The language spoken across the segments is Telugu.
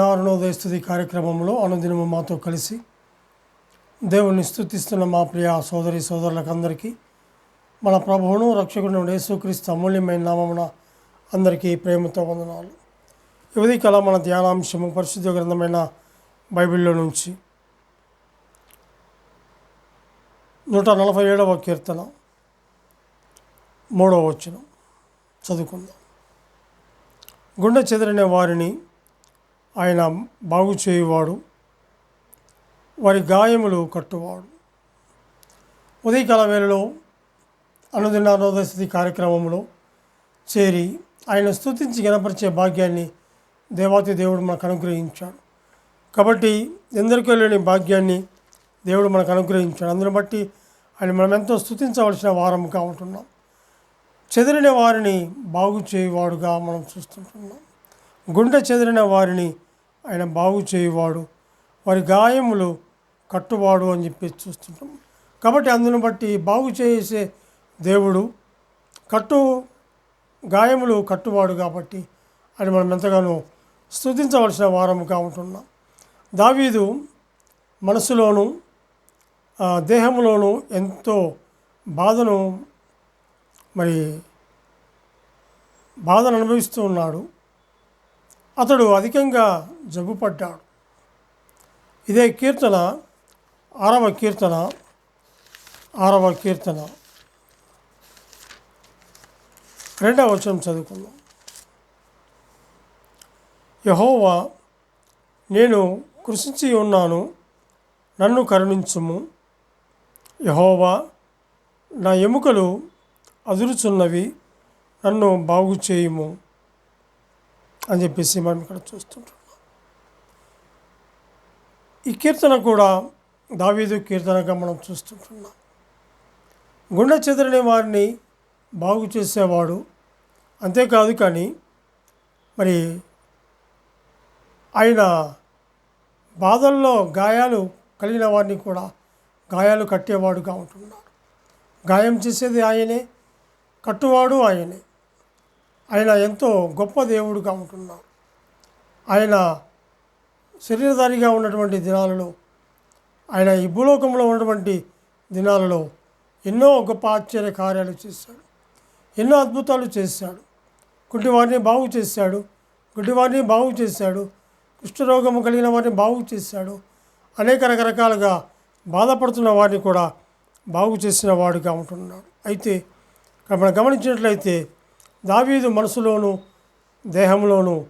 అనుదిన అరుణోదయ కార్యక్రమంలో అనుదినము మాతో కలిసి దేవుణ్ణి స్థుతిస్తున్న మా ప్రియ సోదరి సోదరులకు అందరికీ మన ప్రభువును రక్షకుడు యేసుక్రీస్తు అమూల్యమైన నామమున అందరికీ ప్రేమతో వందనాలు. యువతి కల మన ధ్యానాంశము పరిశుద్ధ గ్రంథమైన బైబిల్లో నుంచి నూట నలభై ఏడవ కీర్తన మూడవ వచనం చదువుకుందాం. గుండె చెదిరిన వారిని ఆయన బాగు చేయువాడు వారి గాయములు కట్టువాడు. ఉదయకాల వేళలో అనుదిన నోదస్థితి కార్యక్రమంలో చేరి ఆయన స్థుతించి గణపరిచే భాగ్యాన్ని దేవాతి దేవుడు మనకు అనుగ్రహించాడు. కాబట్టి ఎందరికీ లేని భాగ్యాన్ని దేవుడు మనకు అనుగ్రహించాడు. అందుని బట్టి ఆయన మనం ఎంతో స్తుతించవలసిన వారముగా ఉంటున్నాం. చెదిరిన వారిని బాగు చేయువాడుగా మనం చూస్తుంటున్నాం. గుండె చెదిరిన వారిని ఆయన బాగు చేయువాడు. వారి గాయములు కట్టువాడు అని చెప్పి చూస్తుంటాం. కాబట్టి అందును బట్టి బాగు చేసే దేవుడు కట్టు గాయములు కట్టువాడు కాబట్టి అని మనం ఎంతగానో స్థుతించవలసిన వారముగా ఉంటున్నాం. దావీదు మనసులోను దేహంలోనూ ఎంతో బాధను మరి బాధను అనుభవిస్తూ ఉన్నాడు. అతడు అధికంగా జబ్బుపడ్డాడు. ఇదే కీర్తన ఆరవ కీర్తన ఆరవ కీర్తన. రెండవ వచనం చదువుకుందాం. యహోవా నేను కృషించి ఉన్నాను నన్ను కరుణించుము. యహోవా నా ఎముకలు అదురుచున్నవి నన్ను బాగు చేయుము అని చెప్పేసి మనం ఇక్కడ చూస్తుంటున్నాం ఈ కీర్తన కూడా దావీదు కీర్తనగా మనం చూస్తుంటున్నాం. గుండె చెదరని వారిని బాగు చేసేవాడు అంతేకాదు కానీ మరి ఆయన బాధల్లో గాయాలు కలిగిన వారిని కూడా గాయాలు కట్టేవాడుగా ఉంటున్నాడు. గాయం చేసేది ఆయనే కట్టువాడు ఆయనే. ఆయన ఎంతో గొప్ప దేవుడుగా ఉంటున్నాడు ఆయన శరీరధారిగా ఉన్నటువంటి దినాలలో ఆయన ఈ భూలోకంలో ఉన్నటువంటి దినాలలో ఎన్నో గొప్ప ఆశ్చర్య కార్యాలు చేశాడు. ఎన్నో అద్భుతాలు చేశాడు. గుడ్డివారిని బాగు చేశాడు. గుడ్డివారిని బాగు చేశాడు. కుష్ఠరోగము కలిగిన వారిని బాగు చేశాడు. అనేక రకరకాలుగా బాధపడుతున్న వారిని కూడా బాగు చేసిన వాడుగా ఉంటున్నాడు. అయితే మనం గమనించినట్లయితే దావీదు మనసులోను దేహంలోనూ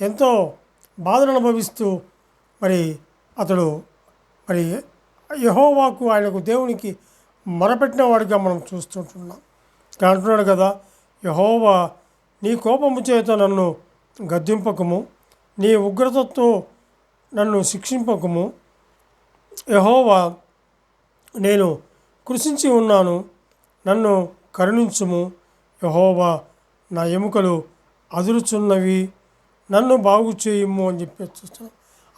ఎంతో బాధను అనుభవిస్తూ మరి అతడు మరి యహోవాకు ఆయనకు దేవునికి మొరపెట్టిన వాడిగా మనం చూస్తుంటున్నాం. ఇక్కడ అంటున్నాడు కదా యహోవా నీ కోపము చేత నన్ను గద్దింపకము నీ ఉగ్రతతో నన్ను శిక్షింపకము. యహోవా నేను కృషించి ఉన్నాను నన్ను కరుణించుము. యహోవా నా ఎముకలు అదురుచున్నవి నన్ను బాగు చేయము అని చెప్పి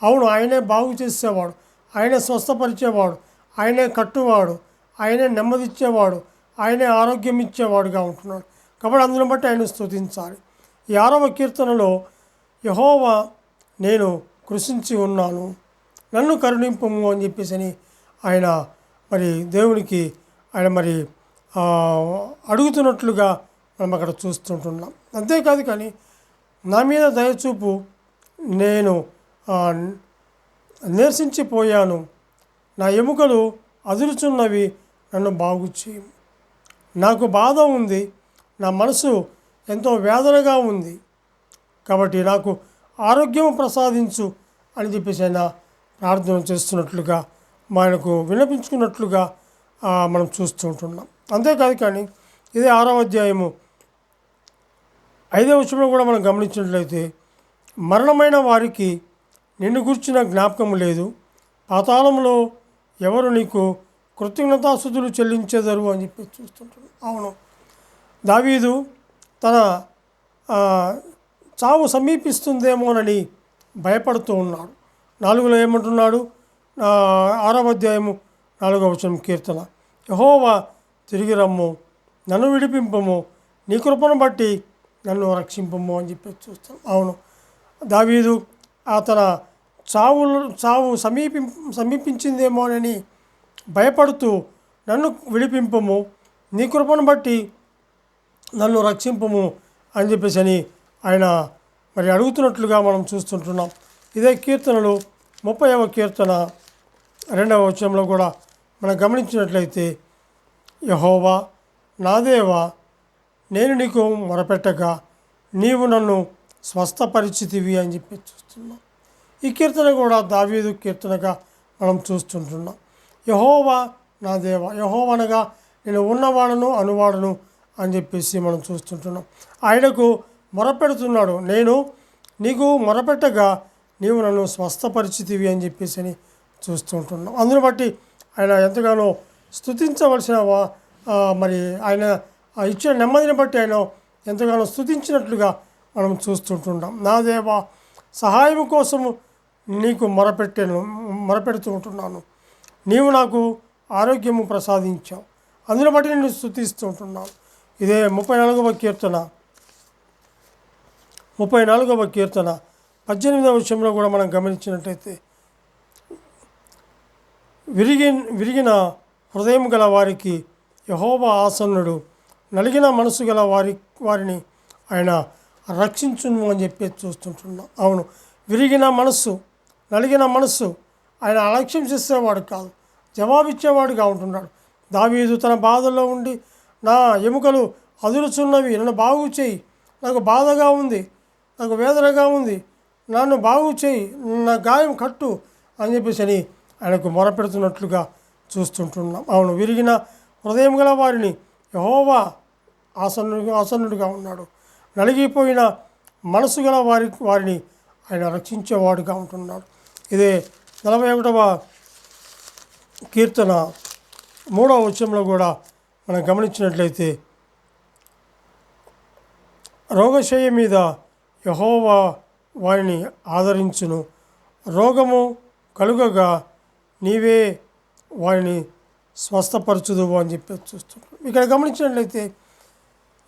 అవును ఆయనే బాగు చేసేవాడు ఆయనే స్వస్థపరిచేవాడు ఆయనే కట్టువాడు ఆయనే నెమ్మదిచ్చేవాడు ఆయనే ఆరోగ్యం ఇచ్చేవాడుగా ఉంటున్నాడు. కాబట్టి అందును బట్టి ఆయన స్తుతించాలి. ఈ ఆరవ కీర్తనలో యహోవా నేను కృషించి ఉన్నాను నన్ను కరుణింపము అని చెప్పేసి అని ఆయన మరి దేవునికి ఆయన మరి అడుగుతున్నట్లుగా మనం అక్కడ చూస్తుంటున్నాం. అంతేకాదు కానీ నా మీద దయచూపు నేను నిరసించిపోయాను నీరసించిపోయాను. నా ఎముకలు అదురుచున్నవి నన్ను బాగు చేయి నాకు బాధ ఉంది. నా మనసు ఎంతో వేదనగా ఉంది. కాబట్టి నాకు ఆరోగ్యం ప్రసాదించు అని చెప్పేసి ఆయన ప్రార్థన చేస్తున్నట్లుగా మనకు వినిపించుకున్నట్లుగా మనం చూస్తూ ఉంటున్నాం. అంతేకాదు కానీ ఇదే ఆరో అధ్యాయము ఐదవ విషయంలో కూడా మనం గమనించినట్లయితే మరణమైన వారికి నిన్ను గుర్చిన జ్ఞాపకం లేదు. పాతాళంలో ఎవరు నీకు కృతజ్ఞతాస్థుతులు చెల్లించేదరు అని చెప్పి చూస్తుంటాడు అవును. దావీదు తన చావు సమీపిస్తుందేమోనని భయపడుతూ ఉన్నాడు. నాలుగులో ఏమంటున్నాడు? ఆరవ అధ్యాయము నాలుగవ వచనం కీర్తన. యహోవా తిరిగి రమ్ము. నన్ను విడిపింపము. నీ కృపను బట్టి నన్ను రక్షింపము అని చెప్పి చూస్తాం. అవును. దావీదు అతన చావు చావు సమీపి సమీపించిందేమోనని భయపడుతూ నన్ను విడిపింపము. నీ కృపను బట్టి నన్ను రక్షింపము అని చెప్పేసి అని ఆయన మరి అడుగుతున్నట్లుగా మనం చూస్తుంటున్నాం. ఇదే కీర్తనలు ముప్పైవ కీర్తన రెండవ వచనంలో కూడా మనం గమనించినట్లయితే యహోవా నాదేవా నేను నీకు మొరపెట్టగా నీవు నన్ను స్వస్థపరిచితివి అని చెప్పి చూస్తున్నాం. ఈ కీర్తన కూడా దావీదు కీర్తనగా మనం చూస్తుంటున్నాం. యహోవా నా దేవ యహోవనగా నేను ఉన్నవాడను అనువాడను అని చెప్పేసి మనం చూస్తుంటున్నాం. ఆయనకు మొరపెడుతున్నాడు నేను నీకు మొరపెట్టగా నీవు నన్ను స్వస్థపరిచితివి అని చెప్పేసి అని చూస్తుంటున్నాం. అందును బట్టి ఆయన ఎంతగానో స్థుతించవలసిన మరి ఆయన ఆ ఇచ్చిన నెమ్మదిని బట్టి ఆయన ఎంతగానో స్థుతించినట్లుగా మనం చూస్తుంటున్నాం నా దేవా సహాయం కోసము నీకు మొరపెట్టాను మొరపెడుతూ ఉంటున్నాను. నీవు నాకు ఆరోగ్యము ప్రసాదించావు. అందుని బట్టి నేను స్థుతిస్తూ ఉంటున్నాను ఇదే ముప్పై నాలుగవ కీర్తన. ముప్పై నాలుగవ కీర్తన. పద్దెనిమిదవ విషయంలో కూడా మనం గమనించినట్లయితే విరిగి విరిగిన హృదయం గల వారికి యహోబా ఆసన్నుడు. నలిగిన మనసు గల వారి వారిని ఆయన రక్షించును అని చెప్పి చూస్తుంటున్నాం. అవును విరిగిన మనస్సు నలిగిన మనస్సు ఆయన అలక్ష్యం చేసేవాడు కాదు జవాబిచ్చేవాడుగా ఉంటున్నాడు. దావీదు తన బాధల్లో ఉండి నా ఎముకలు అదురుచున్నవి నన్ను బాగు చేయి నాకు బాధగా ఉంది నాకు వేదనగా ఉంది నన్ను బాగు చేయి నా గాయం కట్టు అని చెప్పేసి అని ఆయనకు మొరపెడుతున్నట్లుగా చూస్తుంటున్నాం. అవును విరిగిన హృదయం గల వారిని యహోవా ఆసన్నుడిగా ఆసన్నుడిగా ఉన్నాడు. నలిగిపోయిన మనసు గల వారి వారిని ఆయన రక్షించేవాడుగా ఉంటున్నాడు. ఇదే నలభై ఒకటవ కీర్తన మూడవ వచనంలో కూడా మనం గమనించినట్లయితే రోగశయ మీద యహోవా వారిని ఆదరించును. రోగము కలుగగా నీవే వారిని స్వస్థపరచుదు అని చెప్పి చూస్తున్నాం ఇక్కడ గమనించినట్లయితే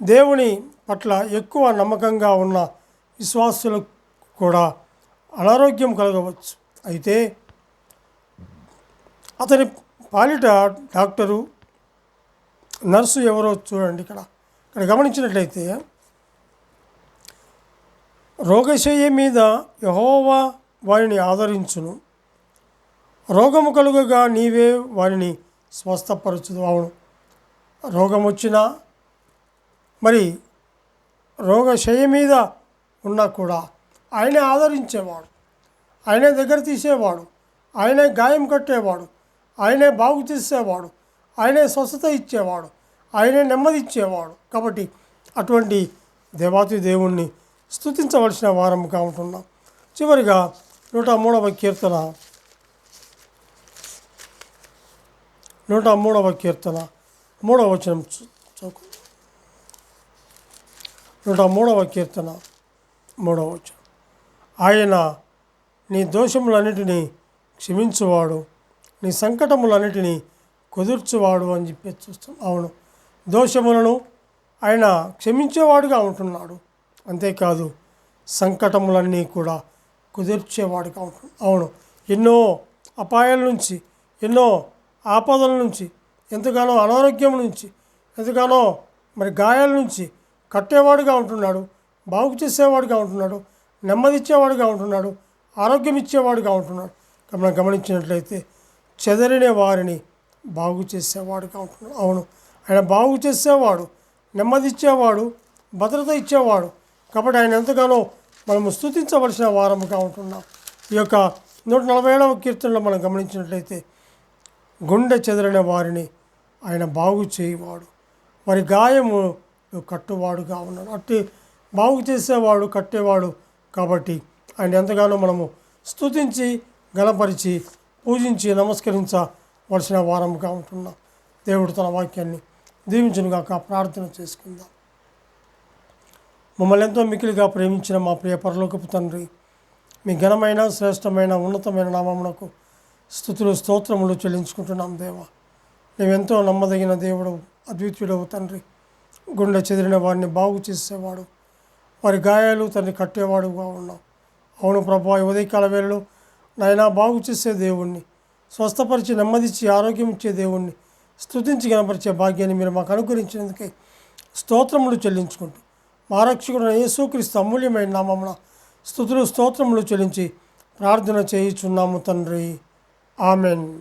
దేవుని పట్ల ఎక్కువ నమ్మకంగా ఉన్న విశ్వాసులకు కూడా అనారోగ్యం కలగవచ్చు. అయితే అతని పాలిట డాక్టరు నర్సు ఎవరో చూడండి ఇక్కడ. ఇక్కడ గమనించినట్లయితే రోగశయ్య మీద యహోవా వారిని ఆదరించును. రోగము కలుగగా నీవే వారిని స్వస్థపరచుదు అవును రోగం వచ్చినా మరి రోగశయ మీద ఉన్నా కూడా ఆయనే ఆదరించేవాడు. ఆయనే దగ్గర తీసేవాడు. ఆయనే గాయం కట్టేవాడు. ఆయనే బాగు చేసేవాడు. ఆయనే స్వస్థత ఇచ్చేవాడు. ఆయనే నెమ్మది ఇచ్చేవాడు కాబట్టి అటువంటి దేవాతి దేవుణ్ణి స్తుతించవలసిన వారముగా ఉంటున్నాం. చివరిగా నూట మూడవ కీర్తన. నూట మూడవ కీర్తన. మూడవ వచనం చూ- చూ నూట మూడవ కీర్తన మూడవ వచనం. ఆయన నీ దోషములన్నిటినీ క్షమించువాడు నీ సంకటములన్నిటినీ కుదుర్చువాడు అని చెప్పి చూస్తాం. అవును దోషములను ఆయన క్షమించేవాడుగా ఉంటున్నాడు. అంతేకాదు సంకటములన్నీ కూడా కుదిర్చేవాడుగా ఉంటుంది అవును ఎన్నో అపాయాల నుంచి ఎన్నో ఆపదల నుంచి ఎంతగానో అనారోగ్యం నుంచి ఎంతగానో మరి గాయాల నుంచి కట్టేవాడుగా ఉంటున్నాడు బాగు చేసేవాడుగా ఉంటున్నాడు నెమ్మదిచ్చేవాడుగా ఉంటున్నాడు ఆరోగ్యం ఇచ్చేవాడుగా ఉంటున్నాడు. మనం గమనించినట్లయితే చెదరిన వారిని బాగు చేసేవాడుగా ఉంటున్నాడు. అవును ఆయన బాగు చేసేవాడు నెమ్మదిచ్చేవాడు భద్రత ఇచ్చేవాడు. కాబట్టి ఆయన ఎంతగానో మనము స్థుతించవలసిన వారముగా ఉంటున్నాం. ఈ యొక్క నూట నలభై ఏడవ కీర్తనలో మనం గమనించినట్లయితే గుండె చెదరిన వారిని ఆయన బాగు చేయవాడు. వారి గాయము కట్టువాడుగా ఉన్నాడు. అట్టి బాగు చేసేవాడు కట్టేవాడు కాబట్టి ఆయన ఎంతగానో మనము స్తుతించి గణపరిచి పూజించి నమస్కరించవలసిన వారముగా ఉంటున్నాం. దేవుడు తన వాక్యాన్ని దీవించునుగాక ప్రార్థన చేసుకుందాం. మమ్మల్ని ఎంతో మికిలిగా ప్రేమించిన మా ప్రియ పరలోకపు తండ్రి మీ ఘనమైన శ్రేష్టమైన ఉన్నతమైన నామమునకు స్థుతులు స్తోత్రములు చెల్లించుకుంటున్నాం దేవా. నువ్వెంతో నమ్మదగిన దేవుడు అద్వితీయుడవు తండ్రి. గుండె చెదిరిన వారిని బాగు చేసేవాడు. వారి గాయాలు తనని కట్టేవాడుగా ఉన్నావు అవును ప్రభా ఉదయకాల వేళలో నాయనా బాగు చేసే దేవుణ్ణి స్వస్థపరిచి నెమ్మదిచ్చి ఆరోగ్యం ఇచ్చే దేవుణ్ణి స్తుతించి కనపరిచే భాగ్యాన్ని మీరు మాకు అనుగ్రహించినందుకే స్తోత్రములు చెల్లించుకుంటూ మా రక్షకుడు యేసుక్రీస్తు అమూల్యమైన నామమున స్థుతులు స్తోత్రములు చెల్లించి ప్రార్థన చేయుచున్నాము తండ్రి. ఆమెన్.